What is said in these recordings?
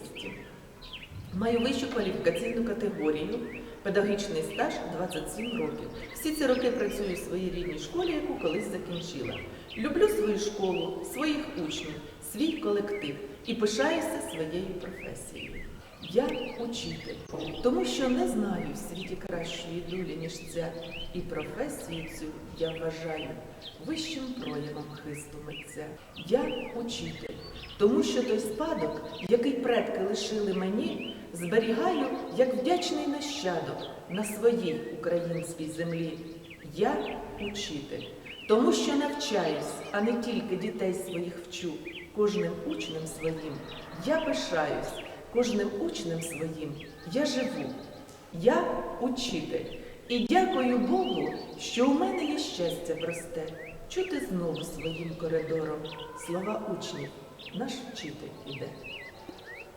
Дніпропетровської. Маю вищу кваліфікаційну категорію, педагогічний стаж 27 років. Всі ці роки працюю в своїй рідній школі, яку колись закінчила. Люблю свою школу, своїх учнів, свій колектив і пишаюся своєю професією. Я учитель, тому що не знаю в світі кращої долі, ніж ця, і професію цю я вважаю вищим проявом хисту митця. Я учитель, тому що той спадок, який предки лишили мені, зберігаю як вдячний нащадок на своїй українській землі. Я учитель, тому що навчаюсь, а не тільки дітей своїх вчу, кожним учнем своїм я пишаюсь, кожним учнем своїм я живу. Я учитель. І дякую Богу, що у мене є щастя просте, чути знову своїм коридором слова учнів. Наш вчитель іде.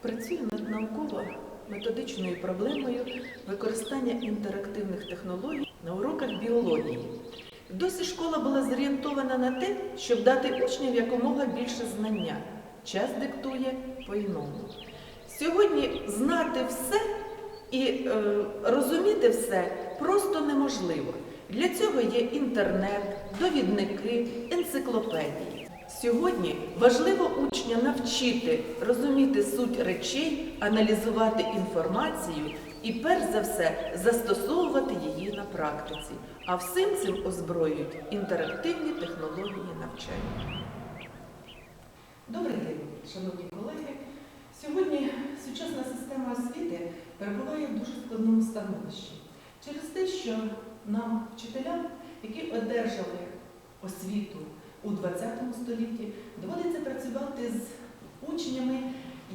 Працюю над науково-методичною проблемою використання інтерактивних технологій на уроках біології. Досі школа була зорієнтована на те, щоб дати учням якомога більше знання. Час диктує по-іному. Сьогодні знати все і е, розуміти все просто неможливо. Для цього є інтернет, довідники, енциклопедії. Сьогодні важливо учня навчити розуміти суть речей, аналізувати інформацію і, перш за все, застосовувати її на практиці. А всім цим озброюють інтерактивні технології навчання. Добрий день, шановні колеги. Сьогодні сучасна система освіти перебуває в дуже складному становищі через те, що нам, вчителям, які одержали освіту у ХХ столітті, доводиться працювати з учнями,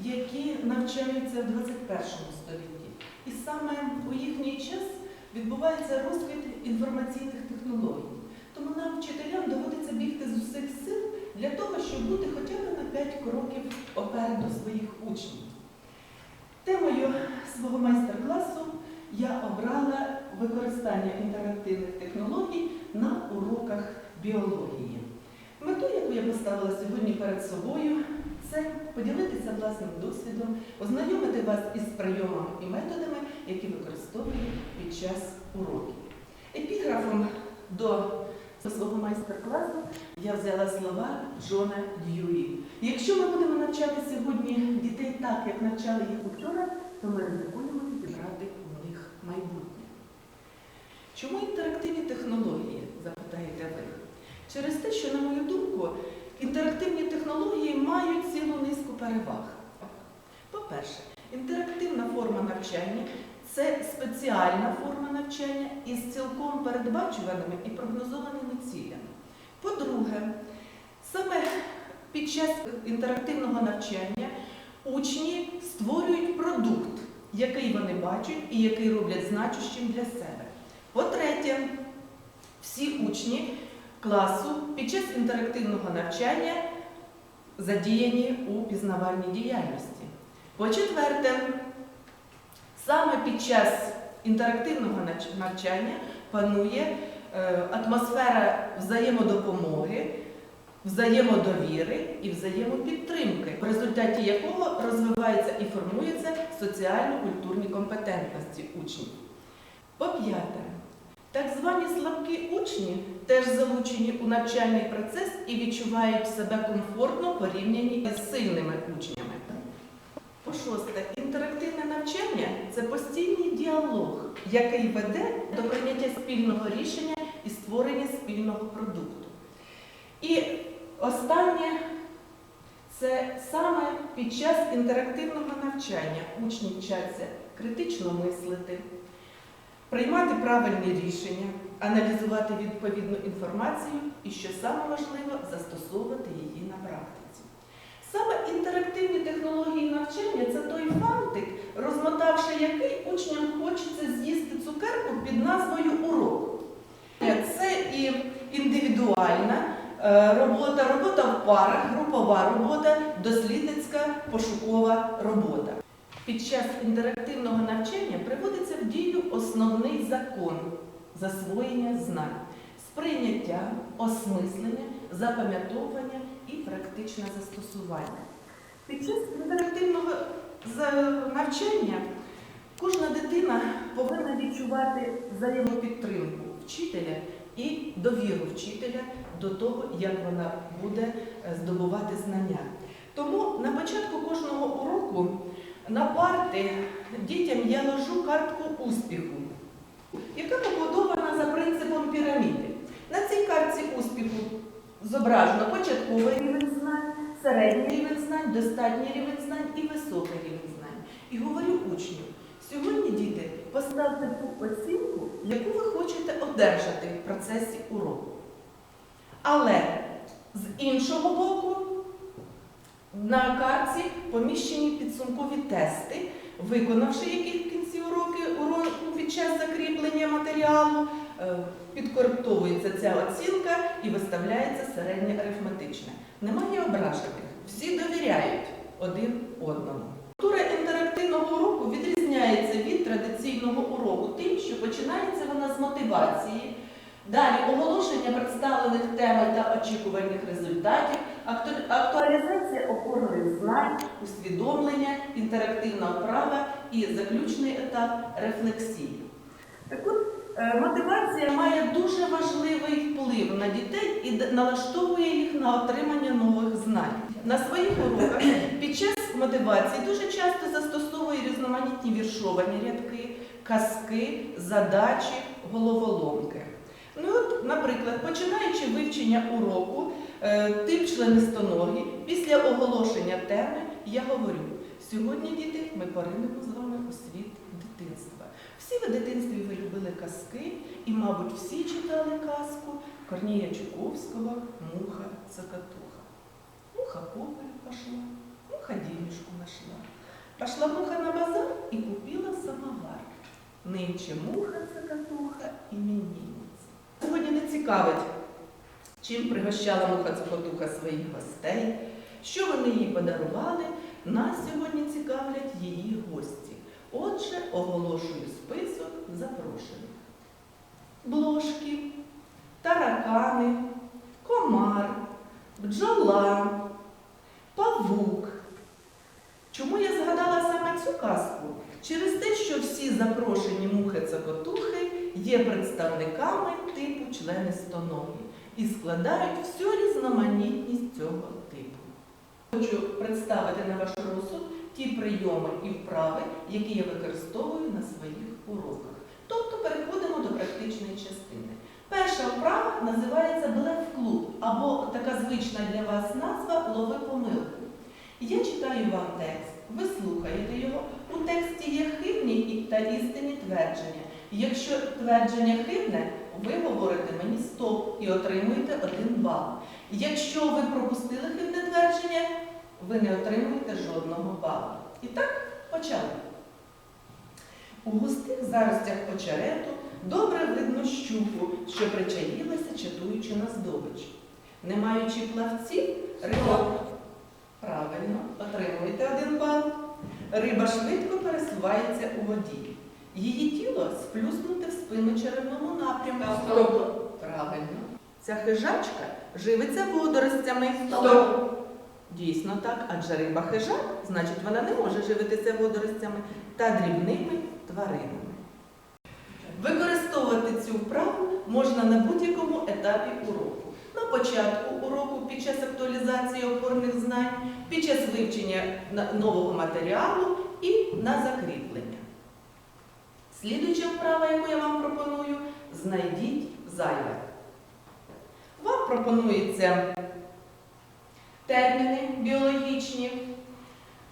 які навчаються в 21 столітті. І саме у їхній час відбувається розквіт інформаційних технологій. Тому нам, вчителям, доводиться бігти з усіх сил для того, щоб бути хоча б 5 кроків попереду своїх учнів. Темою свого майстер-класу я обрала використання інтерактивних технологій на уроках біології. Мету, яку я поставила сьогодні перед собою, це поділитися власним досвідом, ознайомити вас із прийомами і методами, які використовую під час уроків. Епіграфом до свого майстер-класу я взяла слова Джона Д'Юї. Якщо ми будемо навчати сьогодні дітей так, як навчали їх вчора, то ми ризикуємо відібрати у них майбутнє. Чому інтерактивні технології, запитаєте ви? Через те, що, на мою думку, інтерактивні технології мають цілу низку переваг. По-перше, інтерактивна форма навчання це спеціальна форма навчання із цілком передбачуваними і прогнозованими цілями. По-друге, саме під час інтерактивного навчання учні створюють продукт, який вони бачать і який роблять значущим для себе. По-третє, всі учні класу під час інтерактивного навчання задіяні у пізнавальній діяльності. По-четверте, саме під час інтерактивного навчання панує е, атмосфера взаємодопомоги, взаємодовіри і взаємопідтримки, в результаті якого розвиваються і формуються соціально-культурні компетентності учнів. По-п'яте, так звані слабкі учні теж залучені у навчальний процес і відчувають себе комфортно порівняні із сильними учнями. Інтерактивне навчання це постійний діалог, який веде до прийняття спільного рішення і створення спільного продукту. І останнє це саме під час інтерактивного навчання учні вчаться критично мислити, приймати правильні рішення, аналізувати відповідну інформацію і, що саме важливо, застосовувати її на практиці. Саме інтерактивні технології навчання це той фантик, розмотавши який учням хочеться з'їсти цукерку під назвою урок. Це і індивідуальна е, робота, робота в парах, групова робота, дослідницька пошукова робота. Під час інтерактивного навчання приводиться в дію основний закон засвоєння знань, сприйняття, осмислення, запам'ятовування і практичне застосування. Під час інтерактивного навчання кожна дитина повинна відчувати взаємопідтримку вчителя і довіру вчителя до того, як вона буде е, здобувати знання. Тому на початку кожного уроку на парти дітям я ложу картку успіху, яка побудована за принципом піраміди. На цій картці успіху зображено початковий рівень знань, середній рівень знань, достатній рівень знань і високий рівень знань. І говорю учню, сьогодні, діти, поставте ту оцінку, яку ви хочете одержати в процесі уроку. Але з іншого боку, на картці поміщені підсумкові тести, виконавши які в кінці уроки, уроку під час закріплення матеріалу, підкоректовується ця оцінка і виставляється середнє арифметичне. Немає ображених, всі довіряють один одному. Структура інтерактивного уроку відрізняється від традиційного уроку тим, що починається вона з мотивації. Далі оголошення представлених тем та очікуваних результатів, актуалізація опорних знань, усвідомлення, інтерактивна вправа і заключний етап рефлексії. Так от, е, мотивація має дуже важливий вплив на дітей і налаштовує їх на отримання нових знань. На своїх уроках під час мотивації дуже часто застосовую різноманітні віршовані рядки, казки, задачі, головоломки. Ну от, наприклад, починаючи вивчення уроку, е, тип членистоногі, після оголошення теми я говорю, сьогодні, діти, ми поринемо з вами у світ дитинства. Всі в дитинстві ви любили казки, і, мабуть, всі читали казку Корнія Чуковського Муха Цокотуха. Муха по пошла, муха денежку нашла. Пошла муха на базар и купила самовар. Нинче муха цокотуха іменинниця. Сьогодні не цікавить, чим пригощала муха цокотуха своїх гостей, що вони їй подарували. Нас сьогодні цікавлять її гості. Отже, оголошую список запрошених. Блошки, таракани, комар, бджола, павук. Чому я згадала саме цю казку? Через те, що всі запрошені мухи-цокотухи є представниками типу члени членистоногі і складають всю різноманітність цього типу. Хочу представити на ваш розсуд ті прийоми і вправи, які я використовую на своїх уроках. Тобто переходимо до практичної частини. Перша вправа називається блеф-клуб або така звична для вас назва лови помилку. Я читаю вам текст, ви слухаєте його. У тексті є хибні та істинні твердження. Якщо твердження хибне, ви говорите мені стоп і отримуєте один бал. Якщо ви пропустили хибне твердження, ви не отримуєте жодного балу. І так, почали. У густих заростях очерету добре видно щуку, що причаїлася, чатуючи на здобич. Не маючи плавців, риба правильно отримуєте один бал. Риба швидко пересувається у воді. Її тіло сплюснуте в спину черевному напрямку. Стоп. Правильно. Ця хижачка живиться водоростями. Стоп. Дійсно так, адже риба хижак, значить вона не може живитися водоростями та дрібними тваринами. Використовувати цю вправу можна на будь-якому етапі уроку. На початку уроку, під час актуалізації опорних знань, під час вивчення нового матеріалу і на закріплення. Слідуюча вправа, яку я вам пропоную, знайдіть зайве. Вам пропонується терміни біологічні.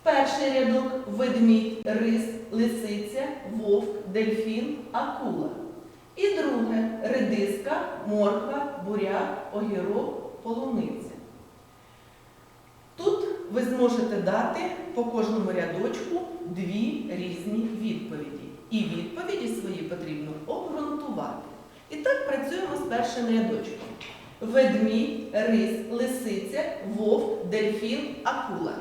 Перший рядок ведмідь, рис, лисиця, вовк, дельфін, акула. І друге редиска, морква, буряк, огірок, полуниця. Тут ви зможете дати по кожному рядочку дві різні відповіді. І відповіді свої потрібно обґрунтувати. І так працюємо з першим рядочком. Ведмідь, рис, лисиця, вовк, дельфін, акула.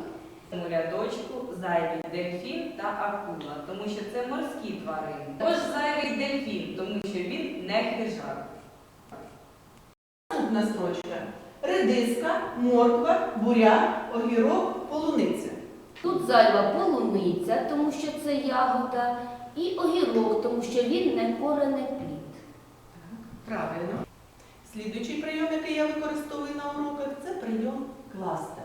цьому рядочку зайвий дельфін та акула, тому що це морські тварини. Також зайвий дельфін, тому що він не хижак. Наступна строчка. Редиска, морква, буряк, огірок, полуниця. Тут зайва полуниця, тому що це ягода, і огірок, тому що він не корений плід. Правильно. Слідуючий прийом, який я використовую на уроках, це прийом кластер.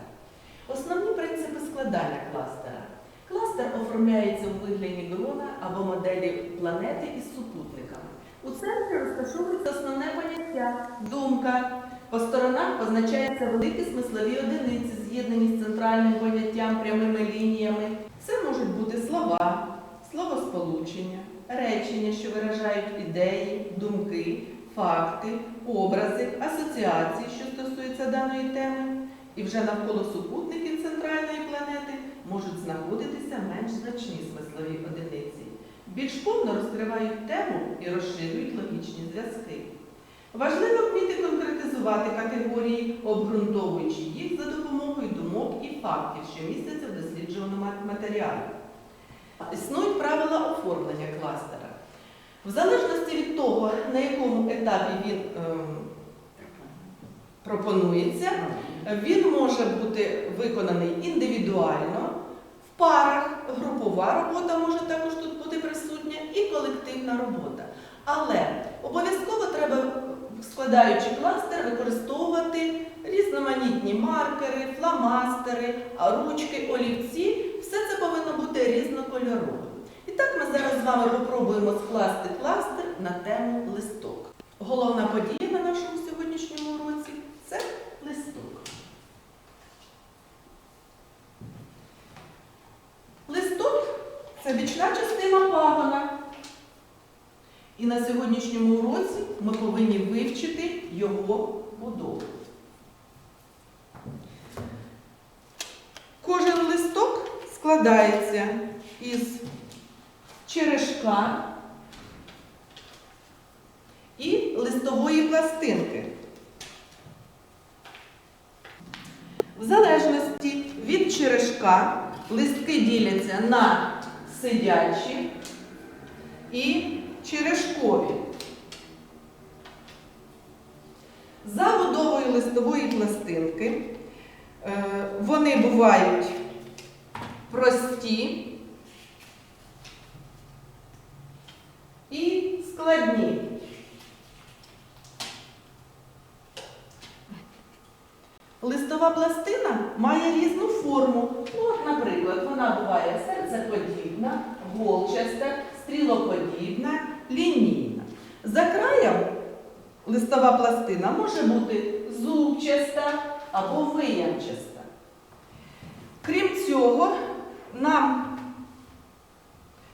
Основні принципи складання кластера. Кластер оформляється у вигляді дрона або моделі планети із супутниками. У центрі розташовується основне поняття думка. По сторонах позначаються великі смислові одиниці, з'єднані з центральним поняттям прямими лініями. Це можуть бути слова, словосполучення, речення, що виражають ідеї, думки, факти, образи, асоціації, що стосуються даної теми. І вже навколо супутників центральної планети можуть знаходитися менш значні смислові одиниці. Більш повно розкривають тему і розширюють логічні зв'язки. Важливо вміти конкретизувати категорії, обґрунтовуючи їх за допомогою думок і фактів, що містяться в досліджуваному матеріалі. Існують правила оформлення кластера. В залежності від того, на якому етапі він ем, пропонується, він може бути виконаний індивідуально, в парах, групова робота може також тут бути присутня, і колективна робота. Але обов'язково треба, складаючи кластер, використовувати різноманітні маркери, фломастери, ручки, олівці. Все це повинно бути різнокольоровим. Так ми зараз з вами попробуємо скласти кластер на тему листок. Головна подія на нашому сьогоднішньому уроці це листок. Листок це бічна частина пагона. І на сьогоднішньому уроці ми повинні вивчити його будову. Кожен листок складається із черешка і листової пластинки. В залежності від черешка листки діляться на сидячі і черешкові. За будовою листової пластинки е, вони бувають прості і складні. Листова пластина має різну форму. Ну, от, наприклад, вона буває серцеподібна, голчаста, стрілоподібна, лінійна. За краєм листова пластина може бути зубчаста або виямчаста. Крім цього, нам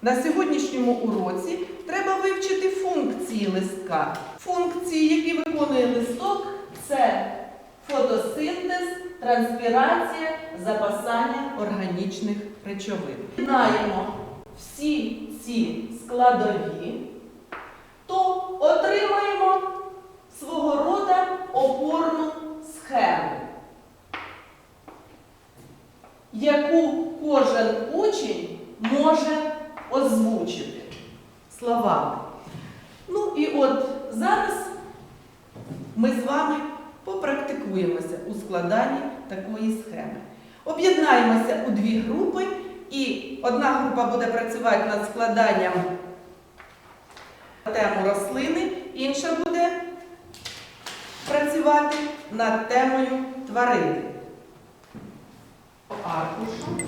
на сьогоднішньому уроці треба вивчити функції листка. Функції, які виконує листок, це фотосинтез, транспірація, запасання органічних речовин. Знаємо всі ці складові, то отримаємо свого рода опорну схему, яку кожен учень може озвучити словами. Ну і от зараз ми з вами попрактикуємося у складанні такої схеми. Об'єднаємося у дві групи, і одна група буде працювати над складанням тему рослини, інша буде працювати над темою тварини. Аркушу.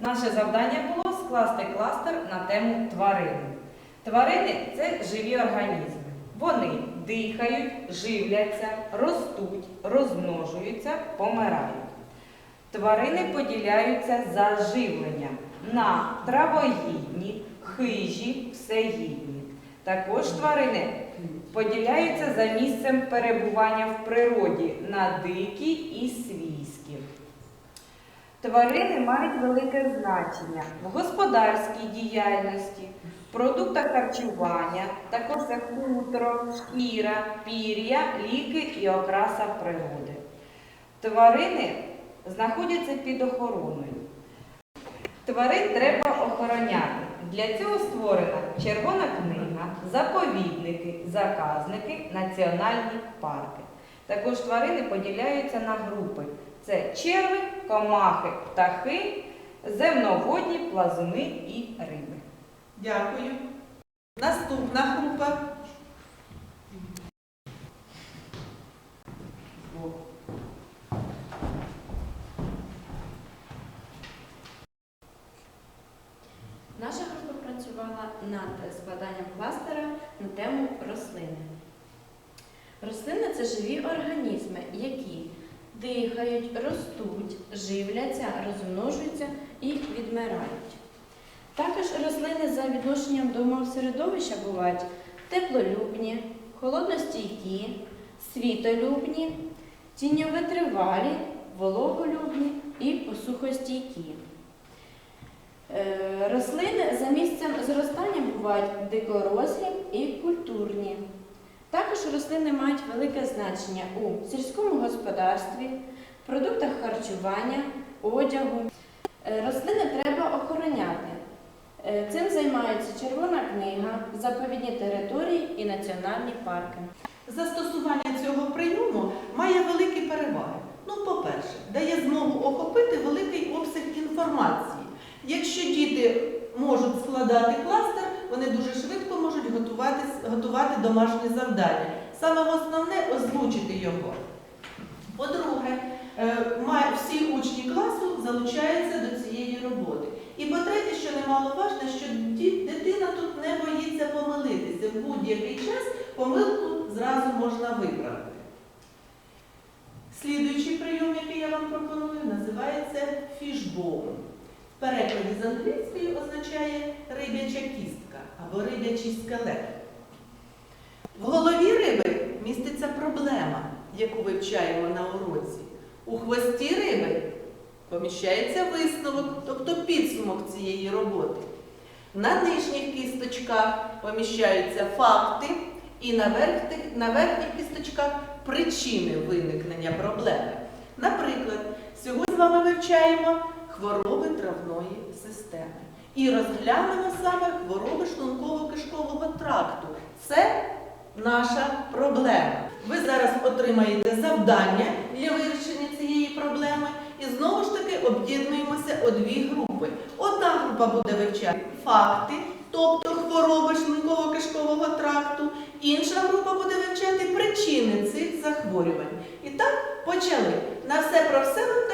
Наше завдання було скласти кластер на тему тварини. Тварини це живі організми. Вони дихають, живляться, ростуть, розмножуються, помирають. Тварини поділяються за живленням на травоїдні, хижі, всеїдні. Також тварини поділяються за місцем перебування в природі на дикі і свійські. Тварини мають велике значення в господарській діяльності, продуктах харчування, також це хутро, шкіра, пір'я, ліки і окраса природи. Тварини знаходяться під охороною. Тварин треба охороняти. Для цього створена червона книга, заповідники, заказники, національні парки. Також тварини поділяються на групи: це черви, комахи, птахи, земноводні, плазуни і риби. Дякую. Наступна група. Наша група працювала над складанням кластера на тему рослини. Рослини це живі організми, які дихають, ростуть, живляться, розмножуються і відмирають. Також рослини за відношенням до умов середовища бувають теплолюбні, холодностійкі, світолюбні, тіньовитривалі, вологолюбні і посухостійкі. Е, Рослини за місцем зростання бувають дикорослі і культурні. Також рослини мають велике значення у сільському господарстві, продуктах харчування, одягу. Е, Рослини треба охороняти. Е, Цим займаються Червона книга, заповідні території і національні парки. Застосування цього прийому має великі переваги. Ну, по-перше, дає змогу охопити великий обсяг інформації. Якщо діти можуть складати кластер, вони дуже швидко можуть готуватись- готувати домашнє завдання. Саме основне озвучити його. По-друге, е, всі учні класу залучаються до цієї роботи. І по-третє, що немаловажно, що дитина тут не боїться помилитися. В будь-який час помилку зразу можна виправити. Слідуючий прийом, який я вам пропоную, називається фішбоун. В перекладі з англійської означає рибяча кістка або рибячий скелет. В голові риби міститься проблема, яку вивчаємо на уроці. У хвості риби поміщається висновок, тобто підсумок цієї роботи. На нижніх кісточках поміщаються факти, і на верхніх, на верхніх кісточках причини виникнення проблеми. Наприклад, сьогодні з вами вивчаємо хвороби травної системи. І розглянемо саме хвороби шлунково-кишкового тракту. Це наша проблема. Ви зараз отримаєте завдання для вирішення цієї проблеми і знову ж таки об'єднуємося у дві групи. Одна група буде вивчати факти, тобто хвороби шлунково-кишкового тракту, інша група буде вивчати причини цих захворювань. І так, почали. На все про все вам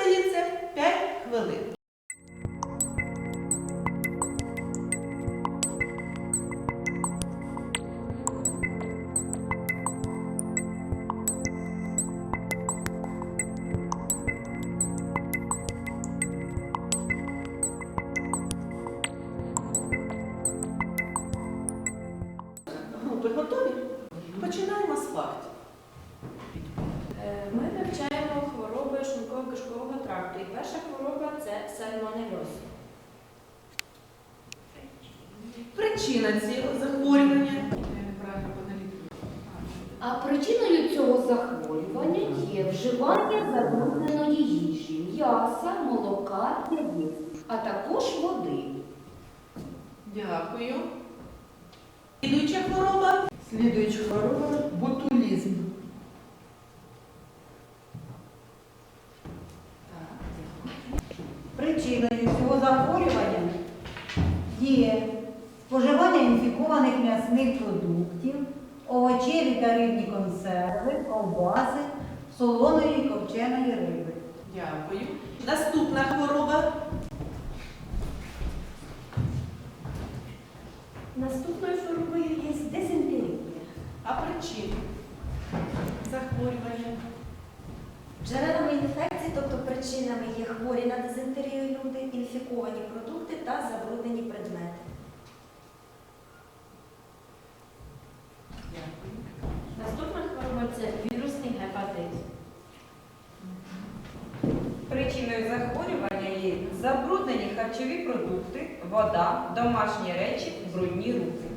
Слідуюча хвороба. Слідуюча хвороба ботулізм. Причиною цього захворювання є споживання інфікованих м'ясних продуктів, овочеві та рибні консерви, ковбаси, солоної і копченої риби. Дякую. Наступна хвороба. причинами є хворі на дизентерію люди, інфіковані продукти та забруднені предмети. Наступна хвороба це вірусний гепатит. Причиною захворювання є забруднені харчові продукти, вода, домашні речі, брудні руки.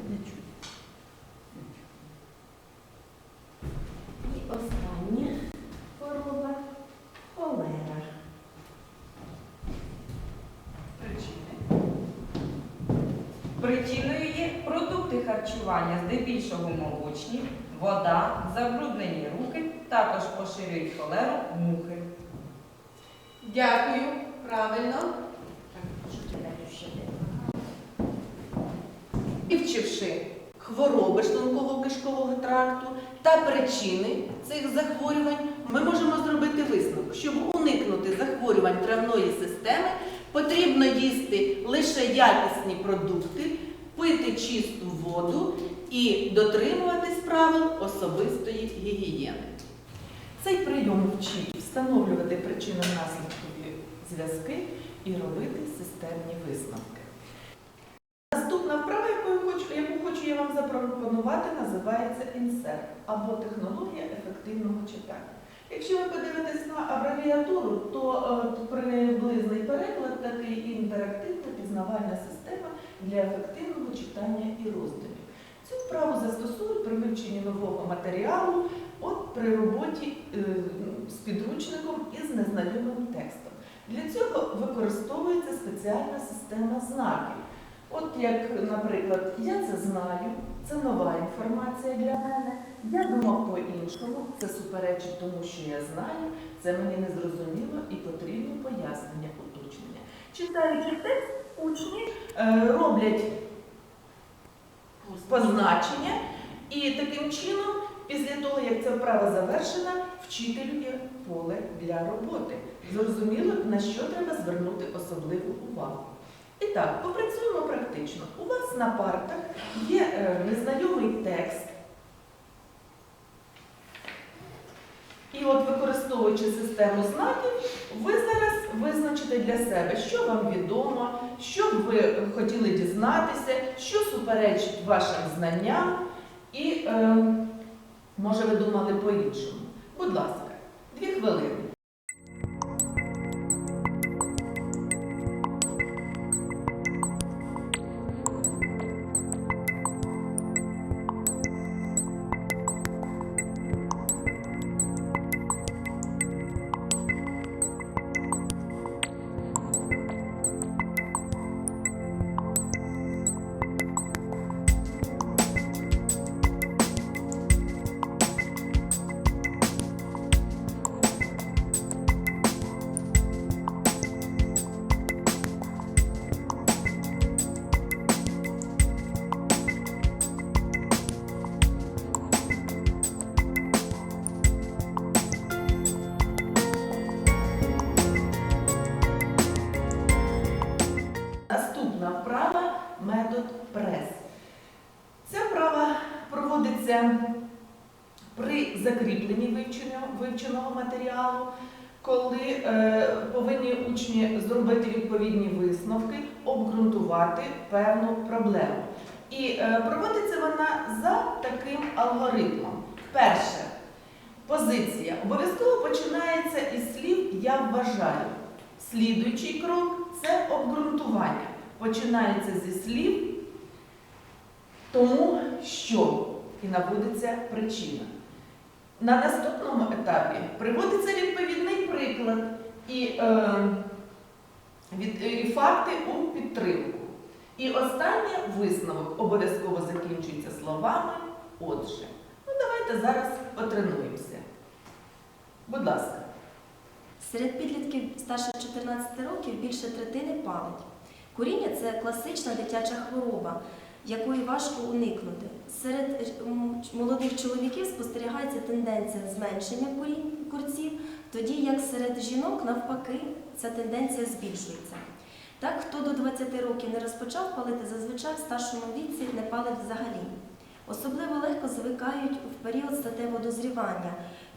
Харчування, здебільшого молочні, вода, забруднені руки, також поширюють холеру мухи. Дякую. Правильно. Вивчивши хвороби шлунково-кишкового тракту та причини цих захворювань, ми можемо зробити висновок. Щоб уникнути захворювань травної системи, потрібно їсти лише якісні продукти, пити чисту воду і дотримуватись правил особистої гігієни. Цей прийом вчить встановлювати причинно-наслідкові зв'язки і робити системні висновки. Наступна вправа, яку хочу, яку хочу я вам запропонувати, називається інсерт або технологія ефективного читання. Якщо ви подивитесь на абревіатуру, то е, приблизний переклад такий інтерактивна пізнавальна система для ефективного читання і роздумів. Цю вправу застосують при вивченні нового матеріалу, от при роботі е, з підручником із незнайомим текстом. Для цього використовується спеціальна система знаків. От як, наприклад, я це знаю, це нова інформація для мене. Я думав по-іншому, це суперечить тому, що я знаю, це мені не зрозуміло і потрібні пояснення, уточнення. Читаючи текст, учні е, роблять позначення, і таким чином, після того, як ця вправа завершена, вчителю є поле для роботи. Зрозуміло, на що треба звернути особливу увагу. І так, попрацюємо практично. У вас на партах є е, незнайомий текст. І от використовуючи систему знаків, ви зараз визначите для себе, що вам відомо, що б ви хотіли дізнатися, що суперечить вашим знанням, і е, може ви думали по-іншому. Будь ласка, дві хвилини. Обов'язково починається із слів Я вважаю. Слідуючий крок це обґрунтування. Починається зі слів тому, що і наводиться причина. На наступному етапі приводиться відповідний приклад і, е, від, і факти у підтримку. І останнє висновок обов'язково закінчується словами отже. Ну, давайте зараз потренуємося. Будь ласка. Серед підлітків старше 14 років більше третини палить. Куріння це класична дитяча хвороба, якої важко уникнути. Серед молодих чоловіків спостерігається тенденція зменшення курців, тоді як серед жінок, навпаки, ця тенденція збільшується. Так, хто до 20 років не розпочав палити, зазвичай в старшому віці не палить взагалі. Особливо легко звикають в період статевого дозрівання,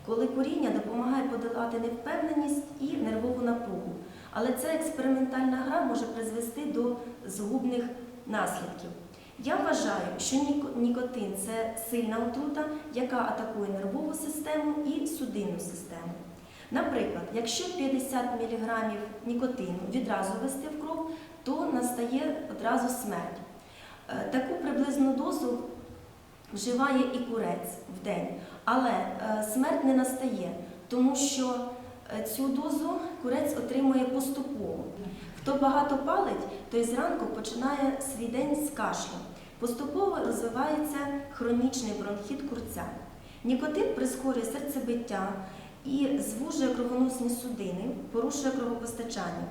коли куріння допомагає подолати невпевненість і нервову напругу. Але ця експериментальна гра може призвести до згубних наслідків. Я вважаю, що нікотин це сильна отрута, яка атакує нервову систему і судинну систему. Наприклад, якщо 50 мг нікотину відразу ввести в кров, то настає одразу смерть. Е, Таку приблизну дозу вживає і курець в день, але е, смерть не настає, тому що е, цю дозу курець отримує поступово. Хто багато палить, той зранку починає свій день з кашлю. Поступово розвивається хронічний бронхіт курця. Нікотин прискорює серцебиття і звужує кровоносні судини, порушує кровопостачання.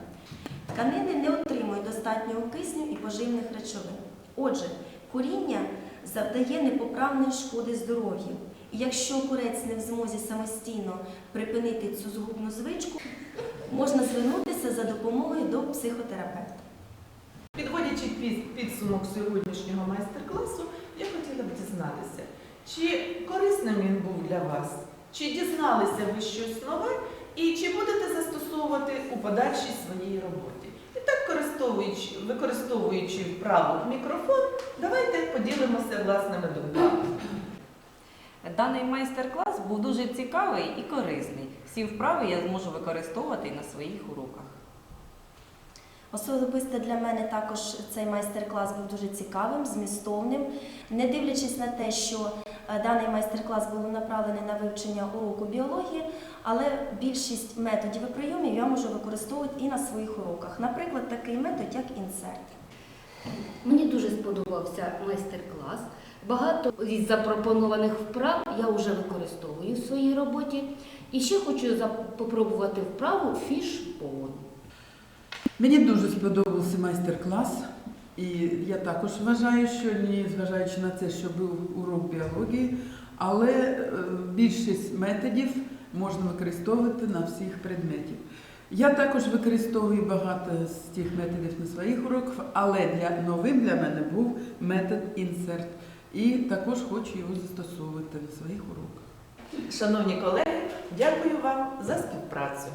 Тканини не отримують достатнього кисню і поживних речовин. Отже, куріння завдає непоправної шкоди здоров'ю. І якщо курець не в змозі самостійно припинити цю згубну звичку, можна звернутися за допомогою до психотерапевта. Підводячи під- підсумок сьогоднішнього майстер-класу, я хотіла б дізнатися, чи корисним він був для вас, чи дізналися ви щось нове, і чи будете застосовувати у подальшій своїй роботі. Так, користовуючи, використовуючи вправу мікрофон, давайте поділимося власними думками. Даний майстер-клас був дуже цікавий і корисний. Всі вправи я зможу використовувати на своїх уроках. Особисто для мене також цей майстер-клас був дуже цікавим, змістовним. Не дивлячись на те, що е, даний майстер-клас був направлений на вивчення уроку біології, але більшість методів і прийомів я можу використовувати і на своїх уроках. Наприклад, такий метод, як інсерт. Мені дуже сподобався майстер-клас. Багато із запропонованих вправ я вже використовую в своїй роботі. І ще хочу попробувати вправу фішбон. Мені дуже сподобався майстер-клас. І я також вважаю, що не зважаючи на це, що був урок біології, але е, більшість методів можна використовувати на всіх предметів. Я також використовую багато з тих методів на своїх уроках, але для новим для мене був метод інсерт. І також хочу його застосовувати на своїх уроках. Шановні колеги, дякую вам за співпрацю.